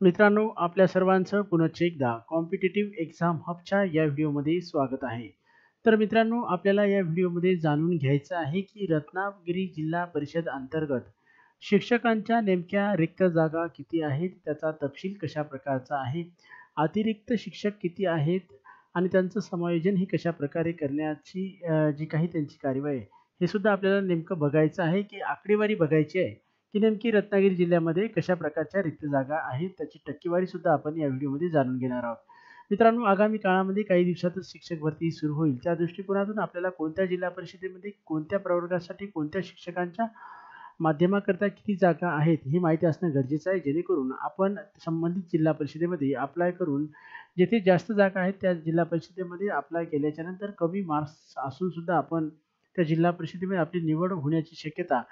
मित्रांनो आपल्या सर्वांचं पुनश्च एकदा कॉम्पिटेटिव्ह एक्झाम हबच्या या व्हिडिओमध्ये स्वागत आहे. तर मित्रांनो आपल्याला या व्हिडिओमध्ये जाणून घ्यायचं आहे की रत्नागिरी जिल्हा परिषद अंतर्गत शिक्षकांच्या नेमक्या रिक्त जागा किती आहेत त्याचा तपशील कशा प्रकारचा आहे अतिरिक्त शिक्षक किती आहेत आणि त्यांचं समायोजन हे कशा प्रकारे करण्याची जी काही त्यांची कार्यवाही आहे हे सुद्धा आपल्याला नेमकं बघायचं आहे की आकडेवारी बघायची आहे. की नेमकी रत्नागिरी जिल्ह्यामध्ये कशा प्रकारच्या रिक्त जागा आहेत त्याची टक्केवारी सुद्धा आपण या व्हिडिओमध्ये जाणून घेणार आहोत. मित्रांनो आगामी काळामध्ये काही दिवसातच शिक्षक भरती सुरू होईल. त्या दृष्टिकोनातून आपल्याला कोणत्या जिल्हा परिषदेमध्ये कोणत्या प्रवर्गासाठी कोणत्या शिक्षकांच्या माध्यमाकरता किती जागा आहेत ही माहिती असणं गरजेचं आहे. जेणेकरून आपण संबंधित जिल्हा परिषदेमध्ये अप्लाय करून जेथे जास्त जागा आहेत त्या जिल्हा परिषदेमध्ये अप्लाय केल्याच्यानंतर कमी मार्क्स असून सुद्धा आपण त्या जिल्हा परिषदेमध्ये आपली निवड होण्याची शक्यता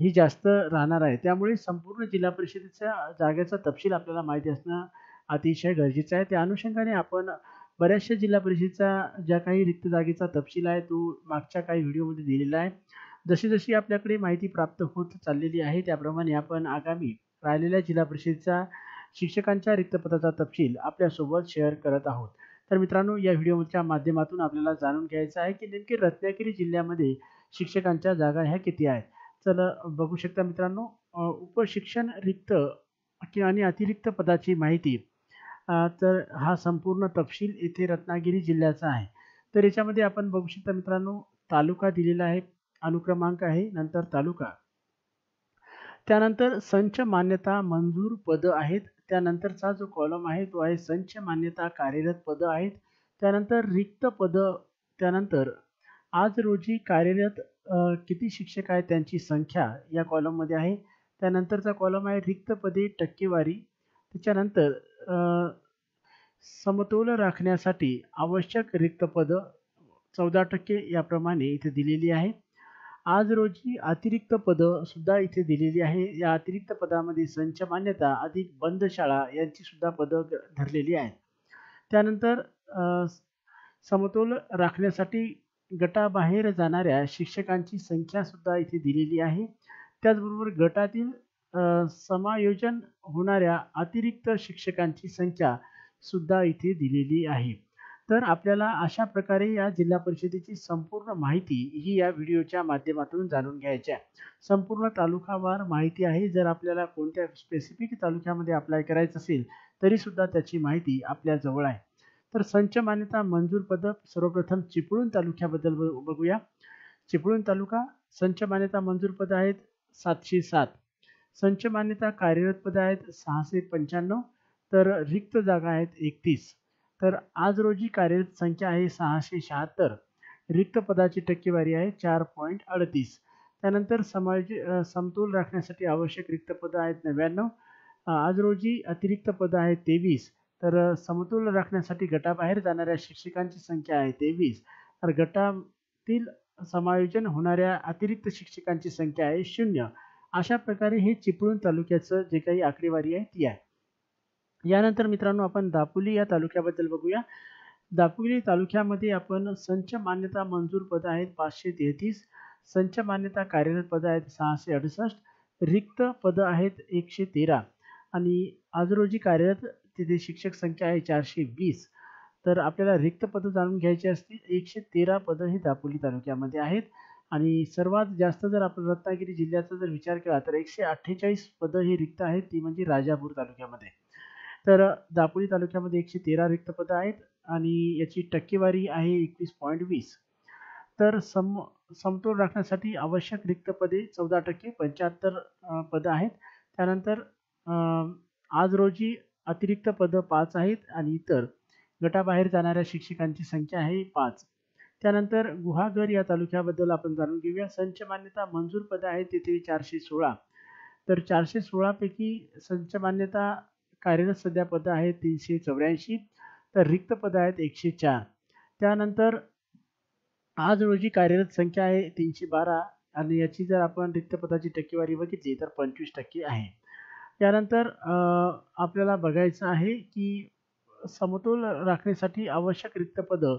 ही जास्त राहणार आहे. त्यामुळे संपूर्ण जिल्हा परिषदेच्या जागेचा तपशील आपल्याला माहिती असणं अतिशय गरजेचं आहे. त्या अनुषंगाने आपण बऱ्याचशा जिल्हा परिषदेचा ज्या काही रिक्त जागेचा तपशील आहे तो मागच्या काही व्हिडिओमध्ये दिलेला आहे. जशी जशी आपल्याकडे माहिती प्राप्त होत चाललेली आहे त्याप्रमाणे आपण आगामी राहिलेल्या जिल्हा परिषदेचा शिक्षकांच्या रिक्त पदाचा तपशील आपल्यासोबत शेअर करत आहोत. तर मित्रांनो या व्हिडिओच्या माध्यमातून आपल्याला जाणून घ्यायचं आहे की नेमकी रत्नागिरी जिल्ह्यामध्ये शिक्षकांच्या जागा ह्या किती आहेत? चला बघू शकता मित्रांनो उपशिक्षण रिक्त आणि अतिरिक्त पदाची माहिती तर हा संपूर्ण तपशील येथे रत्नागिरी जिल्ह्याचा आहे. तर याच्यामध्ये आपण बघू शकता मित्रांनो तालुका दिलेला आहे अनुक्रमांक आहे नंतर तालुका. त्यानंतर संच मान्यता मंजूर पद आहेत त्यानंतरचा जो कॉलम आहे तो आहे संच मान्यता कार्यरत पद आहेत त्यानंतर रिक्त पद त्यानंतर आज रोजी कार्यरत किती शिक्षक आहेत त्यांची संख्या या कॉलममध्ये आहे. त्यानंतरचा कॉलम आहे रिक्त पदे टक्केवारी. त्याच्यानंतर समतोल राखण्यासाठी आवश्यक रिक्त पद चौदा टक्के याप्रमाणे इथे दिलेली आहे. आज रोजी अतिरिक्त पदं सुद्धा इथे दिलेली आहे. या अतिरिक्त पदामध्ये संच मान्यता अधिक बंद शाळा यांची सुद्धा पदं धरलेली आहेत. त्यानंतर समतोल राखण्यासाठी गटाबाहेर जाणाऱ्या शिक्षकांची संख्या सुद्धा इथे दिलेली आहे. त्याचबरोबर गटातील समायोजन होणाऱ्या अतिरिक्त शिक्षकांची संख्या सुद्धा इथे दिलेली आहे. तर आपल्याला अशा प्रकारे या जिल्हा परिषदेची संपूर्ण माहिती ही या व्हिडिओच्या माध्यमातून जाणून घ्यायची आहे. संपूर्ण तालुकावार माहिती आहे. जर आपल्याला कोणत्या स्पेसिफिक तालुक्यामध्ये अप्लाय करायचं असेल तरीसुद्धा त्याची माहिती आपल्याजवळ आहे. तर संच मान्यता मंजूर पद सर्वप्रथम चिपळूण तालुक्याबद्दल बघूया. चिपळूण तालुका संच मान्यता मंजूर पद आहेत सातशे सात. संच मान्यता कार्यरत पद आहेत सहाशे पंच्याण्णव. तर रिक्त जागा आहेत एकतीस. तर आज रोजी कार्यरत संख्या आहे सहाशे शहात्तर. रिक्त पदाची टक्केवारी आहे चार पॉईंट अडतीस. त्यानंतर समाज समतोल राखण्यासाठी आवश्यक रिक्त पदं आहेत नव्याण्णव. आज रोजी अतिरिक्त पदं आहेत तेवीस. तर समतोल राखण्यासाठी गटाबाहेर जाणाऱ्या शिक्षकांची संख्या आहे तेवीस. तर गटातील समायोजन होणाऱ्या अतिरिक्त शिक्षकांची संख्या आहे शून्य. अशा प्रकारे हे चिपळूण तालुक्याचं जे काही आकडेवारी आहे ती आहे. यानंतर मित्रांनो आपण दापोली या तालुक्याबद्दल बघूया. दापोली तालुक्यामध्ये आपण संच मान्यता मंजूर पद आहेत पाचशे तेहतीस संच मान्यता कार्यरत पद आहेत सहाशे अडुसष्ट रिक्त पद आहेत एकशे तेरा आणि आज रोजी कार्यरत तिथे शिक्षक संख्या आहे चारशे वीस. तर आपल्याला रिक्त पदं जाणून घ्यायची असतील. एकशे तेरा पदं ही दापोली तालुक्यामध्ये आहेत. आणि सर्वात जास्त जर आपण रत्नागिरी जिल्ह्याचा जर विचार केला तर एकशे अठ्ठेचाळीस पदं ही रिक्त आहेत. ती म्हणजे राजापूर तालुक्यामध्ये. तर दापोली तालुक्यामध्ये एकशे तेरा रिक्त पदं आहेत आणि याची टक्केवारी आहे एकवीस पॉईंट वीस. तर सम समतोल राखण्यासाठी आवश्यक रिक्त पदे चौदा टक्के पंच्याहत्तर पदं आहेत. त्यानंतर आज रोजी अतिरिक्त पदं पाच आहेत आणि इतर गटाबाहेर जाणाऱ्या शिक्षकांची संख्या आहे पाच. त्यानंतर गुहागर या तालुक्याबद्दल आपण जाणून घेऊया. संच मान्यता मंजूर पदं आहेत तिथे चारशे सोळा. तर चारशे सोळापैकी संच मान्यता कार्यरत सध्या पदं आहेत तीनशे चौऱ्याऐंशी. तर रिक्त पदं आहेत एकशे चार. त्यानंतर आज रोजी कार्यरत संख्या आहे तीनशे बारा. आणि याची जर आपण रिक्त पदाची टक्केवारी बघितली तर पंचवीस टक्के आहे. त्यानंतर आपल्याला बघायचं आहे की समतोल राखण्यासाठी आवश्यक रिक्त पदं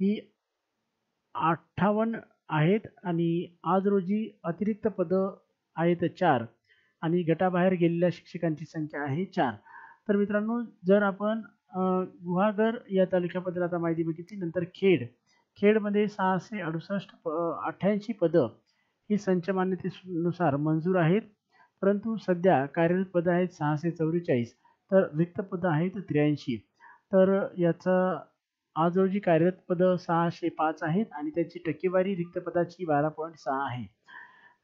ही अठ्ठावन्न आहेत आणि आज रोजी अतिरिक्त पदं आहेत चार आणि गटाबाहेर गेलेल्या शिक्षकांची संख्या आहे चार. तर मित्रांनो जर आपण गुहागर या तालुक्याबद्दल आता माहिती बघितली नंतर खेड. खेडमध्ये सहाशे अडुसष्ट प अठ्ठ्याऐंशी पदं ही संच मान्यतेनुसार मंजूर आहेत. परंतु सध्या कार्यरत पदं आहेत सहाशे चौवेचाळीस तर रिक्त पदं आहेत त्र्याऐंशी. तर याचा आज रोजी कार्यरत पदं सहाशे पाच आहेत आणि त्याची टक्केवारी रिक्त पदाची बारा पॉईंट सहा आहे.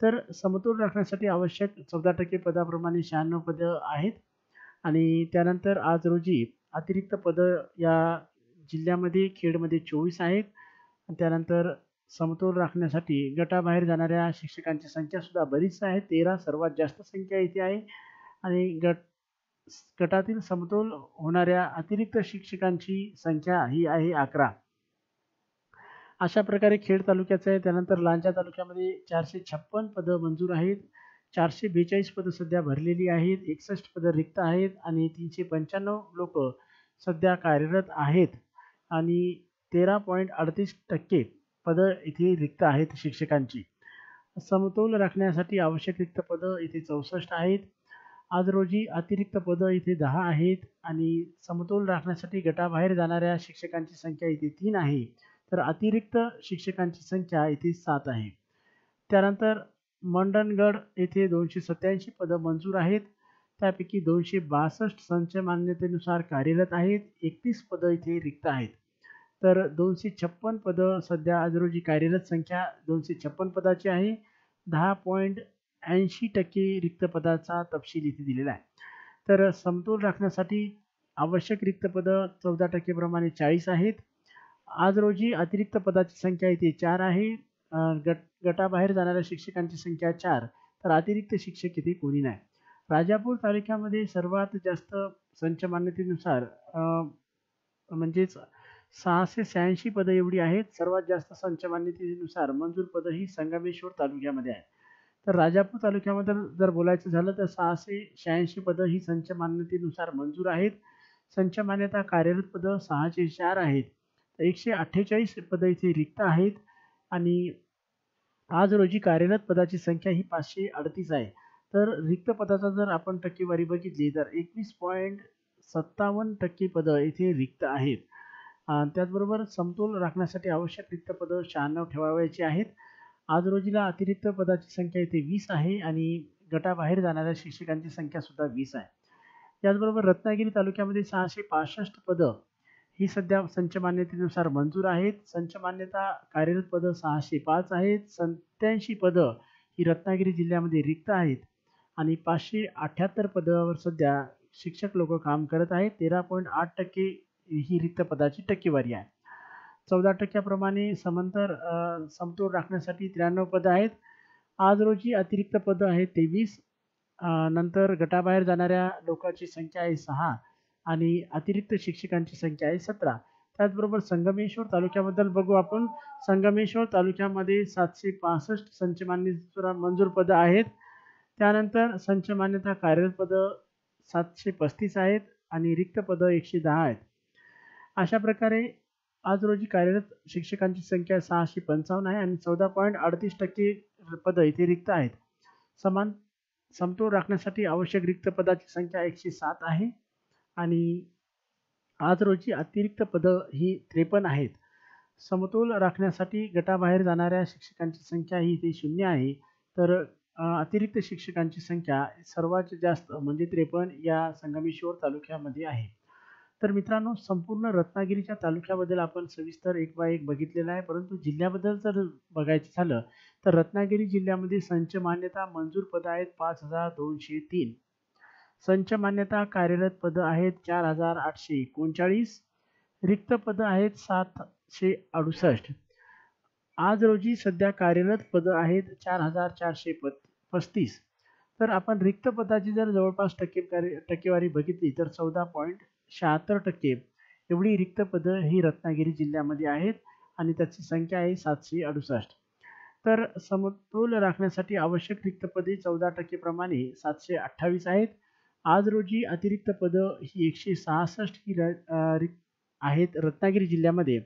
तर समतोल राखण्यासाठी आवश्यक चौदा टक्के पदाप्रमाणे शहाण्णव पदं आहेत आणि त्यानंतर आज रोजी अतिरिक्त पदं या जिल्ह्यामध्ये खेडमध्ये चोवीस आहेत. त्यानंतर समतोल राखण्यासाठी गटाबाहेर जाणाऱ्या शिक्षकांची संख्या सुद्धा बरीच आहे. तेरा सर्वात जास्त संख्या इथे आहे. आणि गट गटातील समतोल होणाऱ्या अतिरिक्त शिक्षकांची संख्या ही आहे अकरा. अशा प्रकारे खेड तालुक्याचं आहे. त्यानंतर लांजा तालुक्यामध्ये चारशे छप्पन पदं मंजूर आहेत. चारशे बेचाळीस पदं सध्या भरलेली आहेत. एकसष्ट पदं रिक्त आहेत आणि तीनशे पंच्याण्णव लोक सध्या कार्यरत आहेत. आणि तेरा पॉईंट अडतीस टक्के पदं इथे रिक्त आहेत शिक्षकांची. समतोल राखण्यासाठी आवश्यक रिक्त पदं इथे चौसष्ट आहेत. आज रोजी अतिरिक्त पदं इथे दहा आहेत आणि समतोल राखण्यासाठी गटाबाहेर जाणाऱ्या शिक्षकांची संख्या इथे तीन आहे. तर अतिरिक्त शिक्षकांची संख्या इथे सात आहे. त्यानंतर मंडणगड येथे दोनशे सत्याऐंशी पदं मंजूर आहेत. त्यापैकी दोनशे बासष्ट संच मान्यतेनुसार कार्यरत आहेत. एकतीस पदं इथे रिक्त आहेत. तर दोनशे छप्पन पदं सध्या आज रोजी कार्यरत संख्या दोनशे छप्पन पदाची आहे. दहा पॉईंट ऐंशी टक्के रिक्त पदाचा तपशील इथे दिलेला आहे. तर समतोल राखण्यासाठी आवश्यक रिक्त पदं चौदा टक्केप्रमाणे चाळीस आहेत. आज रोजी अतिरिक्त पदाची संख्या इथे चार आहे. गट गटाबाहेर जाणाऱ्या शिक्षकांची संख्या चार. तर अतिरिक्त शिक्षक इथे कोणी नाही. राजापूर तालुक्यामध्ये सर्वात जास्त संच मान्यतेनुसार म्हणजेच सहाशे शहाऐंशी पदं एवढी आहेत. सर्वात जास्त संच मान्यतेनुसार मंजूर पदं ही संगमेश्वर तालुक्यामध्ये आहे तर राजापूर तालुक्यामध्ये जर बोलायचं झालं तर सहाशे शहाऐंशी पदं ही संच मान्यतेनुसार मंजूर आहेत. संच मान्यता कार्यरत पदं सहाशे चार आहेत. एकशे अठ्ठेचाळीस पदं इथे रिक्त आहेत आणि आज रोजी कार्यरत पदाची संख्या ही पाचशे अडतीस आहे. तर रिक्त पदाचा जर आपण टक्केवारी बघितली तर एकवीस पॉईंट सत्तावन्न टक्के पदं इथे रिक्त आहेत. त्याचबरोबर समतोल राखण्यासाठी आवश्यक रिक्त पदं शहाण्णव ठेवावयाची आहेत. आज रोजीला अतिरिक्त पदाची संख्या इथे वीस आहे आणि गटाबाहेर जाणाऱ्या शिक्षकांची संख्या सुद्धा वीस आहे. त्याचबरोबर रत्नागिरी तालुक्यामध्ये सहाशे पासष्ट पदं ही सध्या संच मान्यतेनुसार मंजूर आहेत. संच मान्यता कार्यरत पदं सहाशे पाच आहेत. सत्याऐंशी पदं ही रत्नागिरी जिल्ह्यामध्ये रिक्त आहेत आणि पाचशे अठ्ठ्याहत्तर पदावर सध्या शिक्षक लोक काम करत आहेत. तेरा पॉईंट आठ टक्के ही रिक्त पदाची टक्केवारी आहे. चौदा टक्क्याप्रमाणे समांतर समतोल राखण्यासाठी त्र्याण्णव पदं आहेत. आज रोजी अतिरिक्त पदं आहेत तेवीस. नंतर गटाबाहेर जाणाऱ्या लोकांची संख्या आहे सहा आणि अतिरिक्त शिक्षकांची संख्या आहे सतरा. त्याचबरोबर संगमेश्वर तालुक्याबद्दल बघू आपण. संगमेश्वर तालुक्यामध्ये सातशे पासष्ट संच मान्य मंजूर पदं आहेत. त्यानंतर संच मान्यता कार्यरत पदं सातशे पस्तीस आहेत आणि रिक्त पदं एकशे दहा आहेत. अशा प्रकारे आज रोजी कार्यरत शिक्षकांची संख्या सहाशे पंचावन्न आहे आणि चौदा पॉईंट अडतीस टक्के पदं इथे रिक्त आहेत. समान समतोल राखण्यासाठी आवश्यक रिक्त पदाची संख्या एकशे सात आहे आणि आज रोजी अतिरिक्त पदं ही त्रेपन्न आहेत. समतोल राखण्यासाठी गटाबाहेर जाणाऱ्या शिक्षकांची संख्या ही इथे शून्य आहे. तर अतिरिक्त शिक्षकांची संख्या सर्वात जास्त म्हणजे त्रेपन्न या संगमेश्वर तालुक्यामध्ये आहे. तर मित्रांनो संपूर्ण रत्नागिरीच्या तालुक्याबद्दल आपण सविस्तर एक बाय एक बघितलेला आहे. परंतु जिल्ह्याबद्दल जर बघायचं झालं तर रत्नागिरी जिल्ह्यामध्ये संच मान्यता मंजूर पदं आहेत पाच हजार दोनशे तीन. संच मान्यता कार्यरत पदं आहेत चार हजार आठशे एकोणचाळीस. रिक्त पदं आहेत सातशे अडुसष्ट. आज रोजी सध्या कार्यरत पदं आहेत चार हजार चारशे पद पस्तीस. तर आपण रिक्त पदाची जर जवळपास टक्के टक्केवारी बघितली तर चौदा पॉईंट शहात्तर टक्के. एवढी रिक्त पदं ही रत्नागिरी जिल्ह्यामध्ये आहेत आणि त्याची संख्या आहे सातशे अडुसष्ट. तर समतोल राखण्यासाठी आवश्यक रिक्त पदे चौदा टक्केप्रमाणे सातशे अठ्ठावीस आहेत. आज रोजी अतिरिक्त पदं ही एकशे सहासष्ट ही आहेत रत्नागिरी जिल्ह्यामध्ये.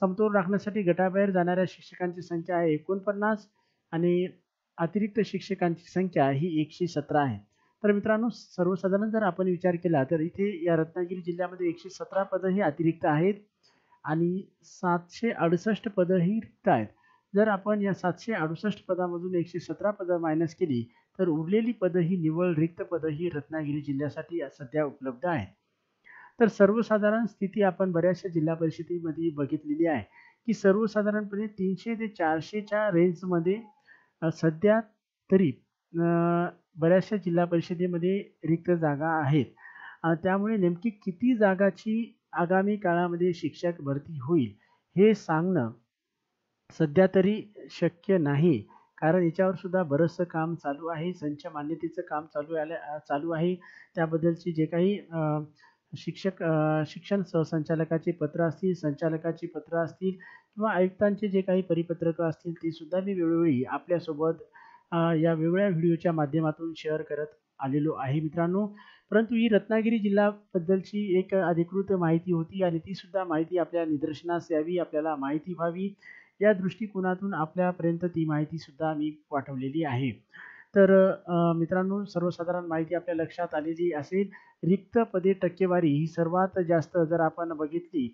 समतोल राखण्यासाठी गटाबाहेर जाणाऱ्या शिक्षकांची संख्या आहे एकोणपन्नास आणि अतिरिक्त शिक्षकांची संख्या ही एकशे सतरा आहे. तर मित्रांनो सर्वसाधारण जर आपण विचार केला तर इथे या रत्नागिरी जिल्ह्यामध्ये एकशे सतरा पदं ही अतिरिक्त आहेत आणि सातशे अडुसष्ट पदं ही रिक्त आहेत. जर आपण या सातशे अडुसष्ट पदामधून एकशे सतरा पदं मायनस केली तर उरलेली पदं ही निव्वळ रिक्त पदं ही रत्नागिरी जिल्ह्यासाठी सध्या उपलब्ध आहेत. तर सर्वसाधारण स्थिती आपण बऱ्याचशा जिल्हा परिषदेमध्ये बघितलेली आहे की सर्वसाधारणपणे तीनशे ते चारशेच्या रेंजमध्ये सध्या तरी बऱ्याचशा जिल्हा परिषदेमध्ये रिक्त जागा आहेत. त्यामुळे नेमकी किती जागाची आगामी काळामध्ये शिक्षक भरती होईल हे सांगणं सध्या तरी शक्य नाही. कारण याच्यावर सुद्धा बरंचसं काम चालू आहे संच मान्यतेचं काम चालू आलं चालू आहे. त्याबद्दलची जे काही शिक्षक शिक्षण सहसंचालकाचे पत्र असतील संचालकाची पत्र असतील किंवा आयुक्तांचे जे काही परिपत्रकं असतील ते सुद्धा मी वेळोवेळी आपल्यासोबत या वेगळ्या व्हिडिओच्या माध्यमातून शेअर करत आलेलो आहे मित्रांनो. परंतु ही रत्नागिरी जिल्ह्याबद्दलची एक अधिकृत माहिती होती आणि ती सुद्धा माहिती आपल्या निदर्शनास यावी आपल्याला माहिती व्हावी. या दृष्टिकोनातून आपल्यापर्यंत ती माहिती सुद्धा मी पाठवलेली आहे. तर मित्रांनो सर्वसाधारण माहिती आपल्या लक्षात आलेली असेल. रिक्त पदे टक्केवारी ही सर्वात जास्त जर आपण बघितली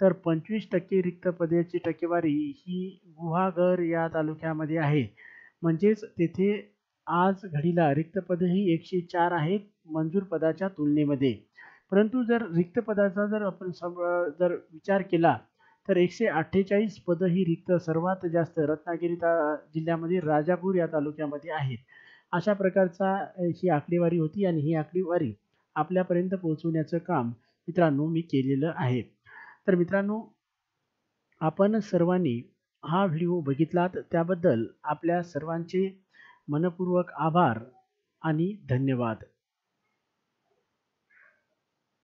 तर पंचवीस टक्के रिक्त पदेची टक्केवारी ही गुहागर या तालुक्यामध्ये आहे. म्हणजेच तेथे आज घडीला रिक्त एकशे चार आहेत मंजूर पदाच्या तुलनेमध्ये. परंतु जर रिक्त पदाचा जर आपण जर विचार केला तर एकशे अठ्ठेचाळीस पदं ही रिक्त सर्वात जास्त रत्नागिरी जिल्ह्यामध्ये राजापूर या तालुक्यामध्ये आहेत. अशा प्रकारचा ही आकडेवारी होती आणि ही आकडेवारी आपल्यापर्यंत पोहोचवण्याचं काम मित्रांनो मी केलेलं आहे. तर मित्रांनो आपण सर्वांनी हा व्हिडिओ बघितलात त्याबद्दल आपल्या सर्वांचे मनपूर्वक आभार आणि धन्यवाद.